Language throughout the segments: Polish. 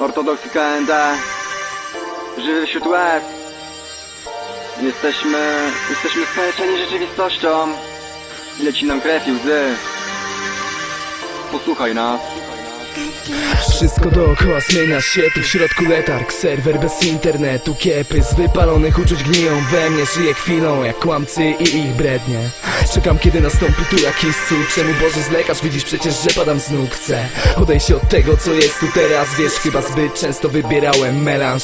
Ortodoksy KND Żywy wśród łez. Jesteśmy... Jesteśmy skaleczeni rzeczywistością. Leci nam krew i łzy. Posłuchaj nas Wszystko dookoła zmienia się, tu w środku letarg Serwer bez internetu, kiepy z wypalonych uczuć gniją we mnie Żyję chwilą jak kłamcy i ich brednie. Czekam kiedy nastąpi tu jakiś cud Czemu Boże zlekasz, widzisz przecież, że padam z nóg Chcę odejść od tego co jest tu teraz Wiesz, chyba zbyt często wybierałem melanż.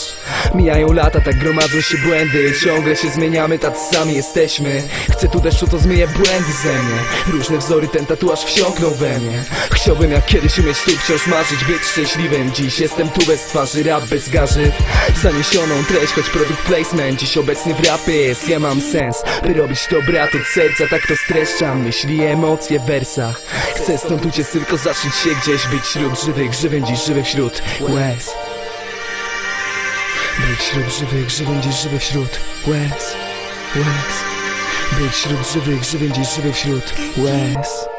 Mijają lata, tak gromadzą się błędy Ciągle się zmieniamy, tacy sami jesteśmy. Chcę tu deszczu, co zmyje błędy ze mnie. Różne wzory, ten tatuaż wsiąknął we mnie. Chciałbym jak kiedyś umieć tu wciąż marzyć Być szczęśliwym, dziś jestem tu bez twarzy Rap bez garzy. Zaniesioną treść, choć produkt placement. Dziś obecny w rapie jest, ja mam sens By robić to brat od serca, tak to streszczam Myśli emocje w wersach. Chcę stąd uciec, tylko zacząć się gdzieś Być wśród żywych, żywym dziś żywy wśród łez. Być wśród żywych, żywym dziś żywy wśród łez, łez. Być wśród żywych, żywym dziś żywy wśród łez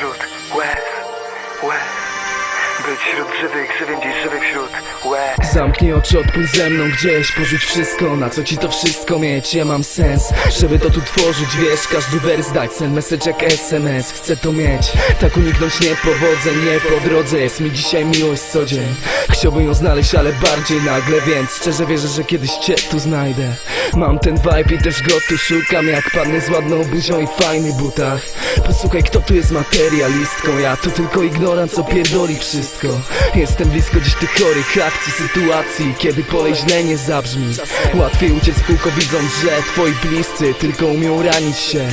żywym dziś żywy wśród żywych, żywym dziś żywy wśród łez. Zamknij oczy, odpłyń ze mną gdzieś Porzuć wszystko, na co ci to wszystko mieć. Ja mam sens, żeby to tu tworzyć Wiesz, każdy wers dać, sen message jak SMS Chcę to mieć, tak uniknąć niepowodzeń Nie po drodze, jest mi dzisiaj miłość co dzień. Chciałbym ją znaleźć, ale bardziej nagle Więc szczerze wierzę, że kiedyś cię tu znajdę. Mam ten vibe i też go tu szukam Jak panny z ładną buzią i fajnych butach. Posłuchaj, kto tu jest materialistką? Ja tu tylko ignorant, co pierdoli wszystko Jestem blisko dziś tych chorych akcji, sytuacji Kiedy kolej źle nie zabrzmi. Łatwiej uciec w widząc, że twoi bliscy Tylko umią ranić się.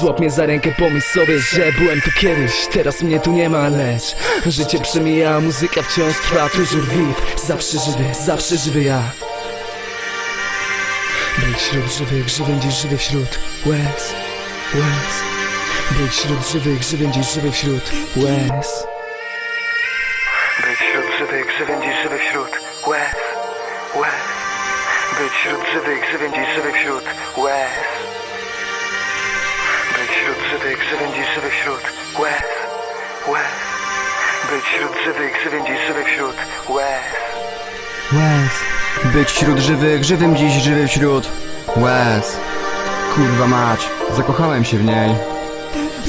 Złap mnie za rękę, pomyśl sobie, że byłem tu kiedyś. Teraz mnie tu nie ma, lecz Życie przemija, muzyka wciąż trwa Toujours vivre, zawsze żywy, zawsze żywy ja. Być wśród żywych, żywym dziś żywy wśród łez, łez. Być wśród żywych, żywym dziś żywy wśród łez łez Być wśród żywych, żywym dziś żywy wśród łez Być wśród żywych, żywym dziś żywy wśród łez, łez Być wśród żywych, żywym dziś żywy wśród łez Łez. Być wśród żywych, żywym dziś żywy wśród łez. Kurwa mać, zakochałem się w niej.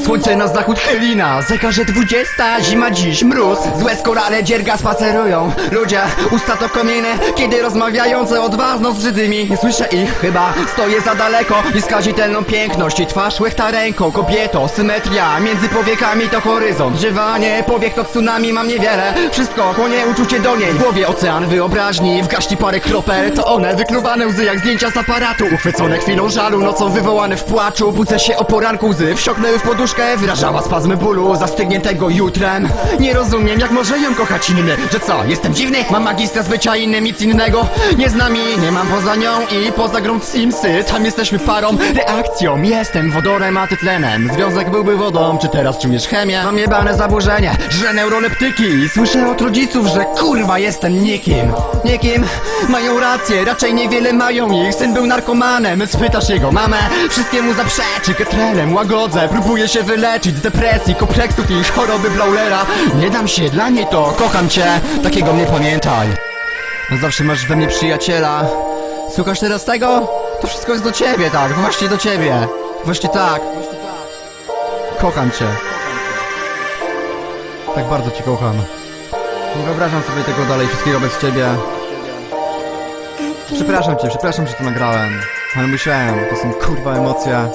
Słońce na zachód chylina, zegarze dwudziesta, zima dziś, mróz. Złe skorale dzierga spacerują. Ludzie, usta to kominy, kiedy rozmawiają co odważno z Żydymi. Nie słyszę ich, chyba stoję za daleko Nieskazitelną piękność i twarz łechta ręką. Kobieto, symetria, między powiekami to horyzont. Żywanie, powiek to tsunami, mam niewiele. Wszystko chłonie uczucie do niej. W głowie ocean wyobraźni, w gaści parę kropel. To one, wykluwane łzy jak zdjęcia z aparatu. Uchwycone chwilą żalu, nocą wywołane w płaczu. Budzę się o poranku, łzy wsiąknęły w poduszkę Wyrażała spazmy bólu, zastygniętego jutrem. Nie rozumiem, jak może ją kochać inny. Że co, jestem dziwny? Mam magistra z bycia innym, nic innego. Nie z nami, nie mam poza nią i poza grą w Simsy. Tam jesteśmy parą, reakcją Jestem wodorem, a ty tlenem. Związek byłby wodą, czy teraz czujesz chemię? Mam jebane zaburzenie, że neuroleptyki. Słyszę od rodziców, że kurwa jestem nikim. Nikim? Mają rację, raczej niewiele mają ich. Syn był narkomanem, spytasz jego mamę. Wszystkiemu zaprzeczy, ketrelem łagodzę. Próbuję się wyleczyć z depresji, kompleksów i choroby Blaulera Nie dam się, dla niej to kocham cię. Takiego mnie pamiętaj. No Zawsze masz we mnie przyjaciela. Słuchasz teraz tego? To wszystko jest do ciebie, tak, właśnie do ciebie. Właśnie tak. Kocham cię. Tak bardzo cię kocham. Nie wyobrażam sobie tego dalej, wszystkiego bez ciebie. Przepraszam cię, przepraszam, że to nagrałem Ale musiałem, to są kurwa emocje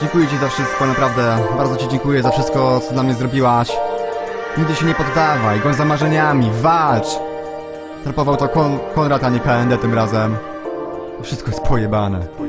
Dziękuję ci za wszystko, naprawdę. Bardzo ci dziękuję za wszystko, co dla mnie zrobiłaś. Nigdy się nie poddawaj, goń za marzeniami, walcz! Trapował to Kon Konrad, a nie KND tym razem. Wszystko jest pojebane